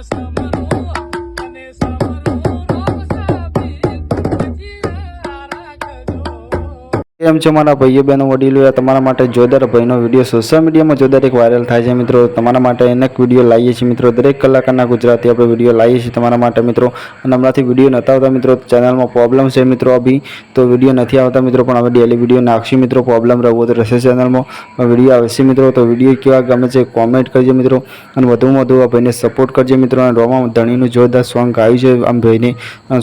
Ghost કેમ છો મારા ભાઈઓ બહેનો, વડીલો તમારા માટે જોરદાર ભાઈનો વીડિયો સોશિયલ મીડિયામાં જોરદાર એક વાયરલ થાય છે મિત્રો. તમારા માટે અનેક વીડિયો લાવીએ છીએ મિત્રો. દરેક કલાકારના ગુજરાતી આપણે વીડિયો લાવીએ છીએ તમારા માટે મિત્રો. અને હમણાંથી વીડિયો નતા આવતા મિત્રો ચેનલમાં પ્રોબ્લેમ છે મિત્રો અભી. તો વીડિયો નથી આવતા મિત્રો, પણ હવે ડેલી વીડિયો નાખશું મિત્રો. પ્રોબ્લેમ રહેવો તો રહેશે ચેનલમાં વીડિયો આવશે મિત્રો, તો વીડિયો કેવા ગમે છે કોમેન્ટ કરજો મિત્રો. અને વધુમાં વધુ આ ભાઈને સપોર્ટ કરજો મિત્રો. અને રોમા ધણીનું જોરદાર સોંગ આવ્યું છે આમ ભાઈને.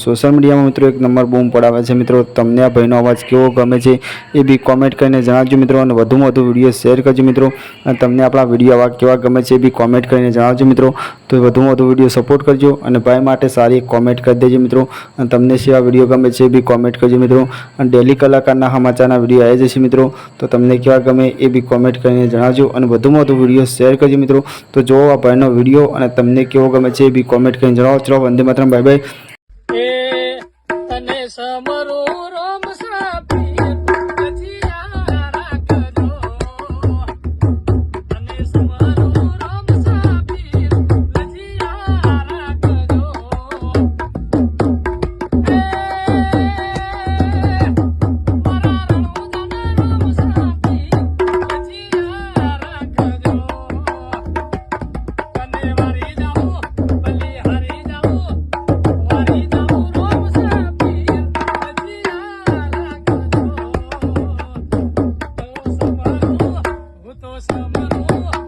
સોશિયલ મીડિયામાં મિત્રો એક નંબર બૂમ પડાવે છે મિત્રો. તમને આ ભાઈનો અવાજ કેવો ગમે છે? એ બી કોમેન્ટ કરીને જણાવજો મિત્રો અને વધુમાં વધુ વીડિયો શેર કરજો મિત્રો. અને તમને આપણા વીડિયો આવા કેવા ગમે છે એ બી કોમેન્ટ કરીને જણાવજો મિત્રો. તો વધુમાં વધુ વીડિયો સપોર્ટ કરજો અને ભાઈ માટે સારી કોમેન્ટ કરી દેજો મિત્રો. અને તમને સેવા વીડિયો ગમે છે એ બી કોમેન્ટ કરજો મિત્રો. અને ડેલી કલાકારના સમાચારના વીડિયો આવી જશે મિત્રો. તો તમને કેવા ગમે એ બી કોમેન્ટ કરીને જણાવજો અને વધુમાં વધુ વીડિયો શેર કરજો મિત્રો. તો જો આ ભાઈનો વીડિયો અને તમને કેવો ગમે છે એ બી કોમેન્ટ કરીને જણાવો. ચલો, વંદે માતરમ બાય બાય તને Oh.